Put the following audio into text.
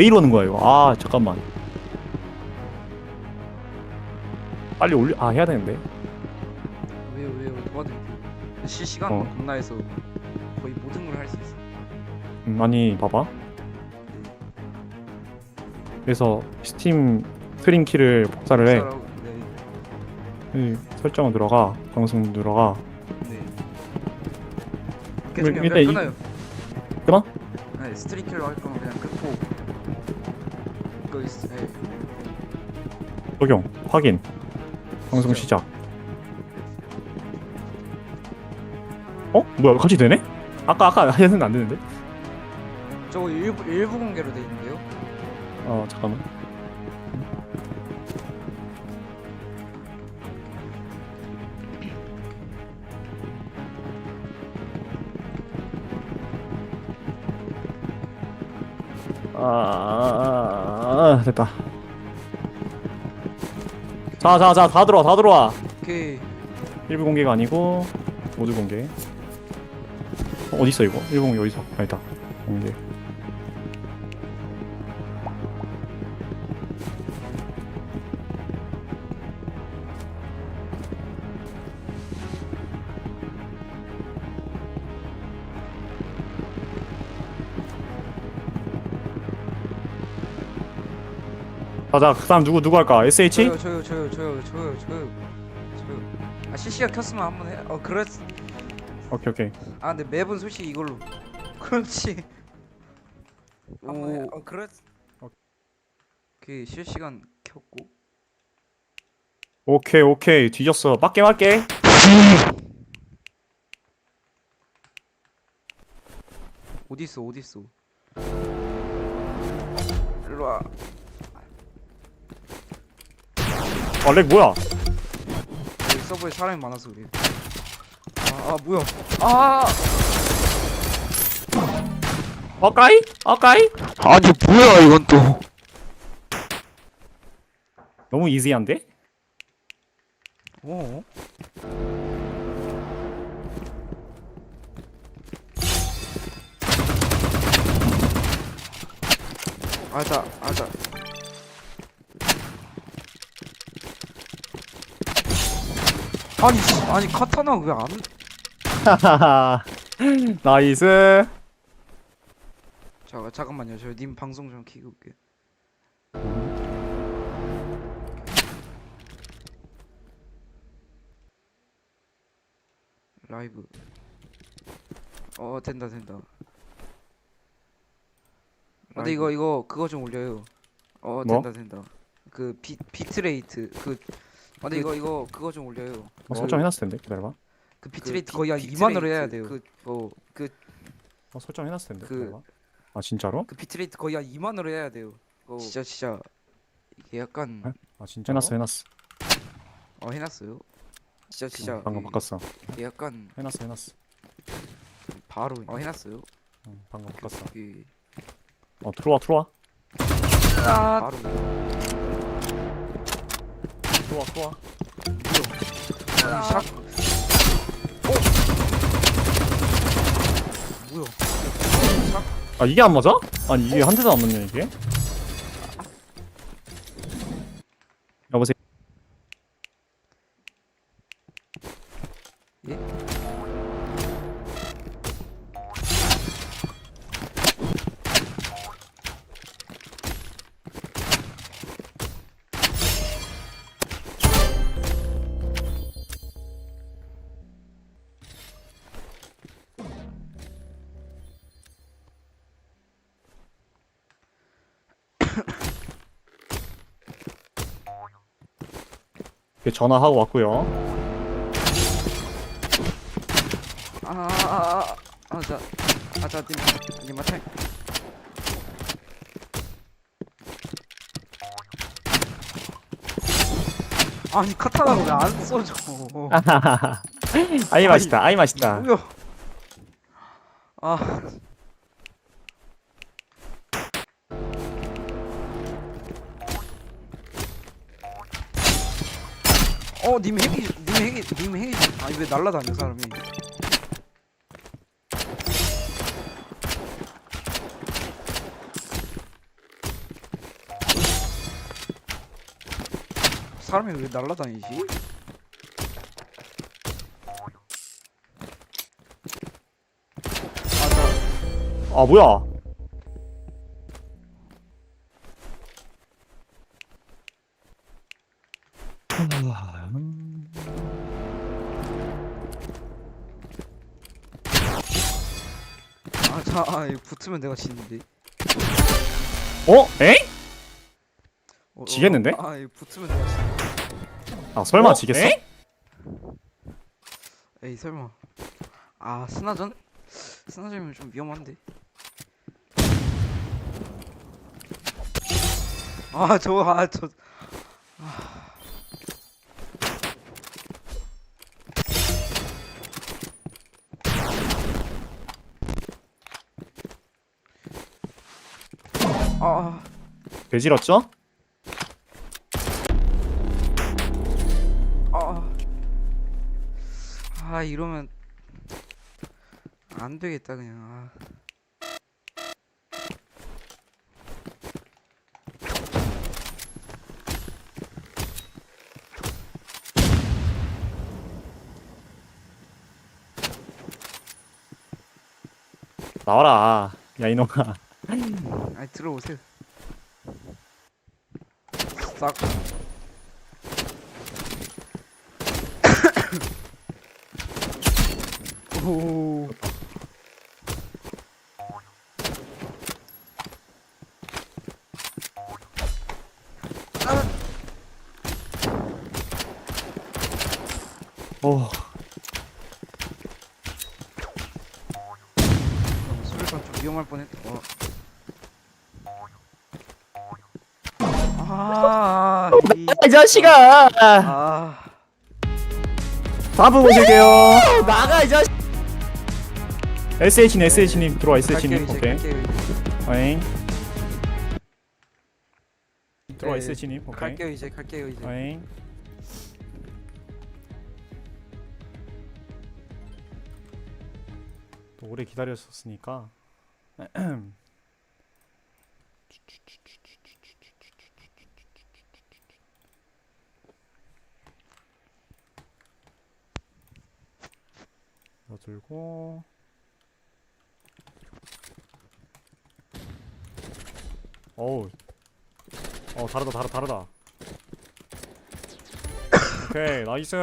어, 왜 이러는 거야 이거? 아 잠깐만. 빨리 올려 아 해야 되는데. 왜요 왜요 도와드릴게요 실시간 어. 겁나해서 거의 모든 걸 할 수 있어. 음, 아니 봐봐. 그래서 스팀 스트림 키를 복사를 해. 복사라고- 네, 이 설정을 들어가 방송 들어가. 네. 계속 일단 연결 이- 끊어요. 끊어? 네 스트링 킬로 할 거면 그냥 끊고 이거 있 네. 적용 확인 방송 시작 어? 뭐야 같이 되네? 아까 아까 해서는 안 되는데? 저거 일부, 일부 공개로 돼 있는데요 어 잠깐만 아, 아, 아 됐다. 자자자 다 들어와 다 들어와. 오케이. 일부 공개가 아니고 모두 공개. 어, 어디 있어 이거? 일부 공개 어디서 아 있다. 공개 자자 그 사람 누구 누구 할까? SH? 저요 저요 저요 저요 저요 저요. 저요. 아 CC가 켰으면 한번 해어 그랬 오케이 오케이. 아 근데 맵은 솔직히 이걸로. 그렇지. 오. 어, 그랬. 오케이 실시간 켰고. 오케이 오케이. 뒤졌어. 맞게 맞게. 어디 있어 어디 있어? 일로 와 아 렉 뭐야? 여기 서버에 사람이 많아서 그래. 아, 아 뭐야? 아! 아까이? 아까이? 아니 뭐야 이건 또. 너무 이지한데? 어? 아자 아자 아니 씨, 아니 카타나 왜 안 하하하. 나이스. 자 잠깐만요. 저 님 방송 좀 키고 올게 라이브. 어 된다 된다. 어, 근데 이거 이거 그거 좀 올려요. 어 뭐? 된다 된다. 그 비, 비트레이트 그 아, 근데 이거 이거 그거 좀 올려요. 어, 설정해놨을 텐데 기다려봐. 그 비트레이트 비- 거의 한 비트레이트 2만으로 해야 돼요. 그- 그뭐그 어, 설정해놨을 텐데 그- 기다려봐. 아 진짜로? 그 비트레이트 거의 한 2만으로 해야 돼요. 진짜 진짜. 이게 약간 어? 아 진짜 해놨어 해놨어. 어 해놨어요. 진짜 진짜. 응, 방금 이- 바꿨어. 이게 약간 해놨어 해놨어. 바로 어 해놨어요. 응, 방금 바꿨어. 이 어 들어와 들어와. 바로 들어와 들어와 아니 샷. 어? 뭐야? 아 이게 안 맞아? 아니 이게 한 대도 안 맞냐 이게? 전화하고 왔고요 아아아아 아자 아자 님 님한테 아니 카타나가 왜안 써져? 아이 맛있다 아이 맛있다 뭐야? 아. 어, 님 행위, 님 행위, 님 행위. 아니, 왜 날라다녀, 사람이. 사람이 왜 날라다니지? 아, 나... 아 뭐야 아, 이거 붙으면 내가 지는데. 어? 에? 어, 어, 지겠는데? 아, 이거 붙으면 내가 지는데. 아 설마 어? 지겠어? 에? 에이, 설마. 아, 스나전? 스나전이면 좀 위험한데. 아, 저, 아, 저. 배질었죠? 아, 아, 이러면 안 되겠다 그냥. 아. 나와라 야 이놈아 아니 들어오세요. 싹. 오. 어 수류탄 좀 위험할 뻔했. 어. 아, 이, 이 자식아. 아, 바보 보실게요. 나가 이 자식. SH님 SH님 들어와 갈게요 SH님. 이제 오케이. 갈게요 이제. 어잉. 들어와 네, SH님. 오케이. 갈게요 이제 갈게요 이제. 어잉. 또 오래 기다렸었으니까 거 들고. 어우. 어 다르다 다르다 다르다. 오케이 나이스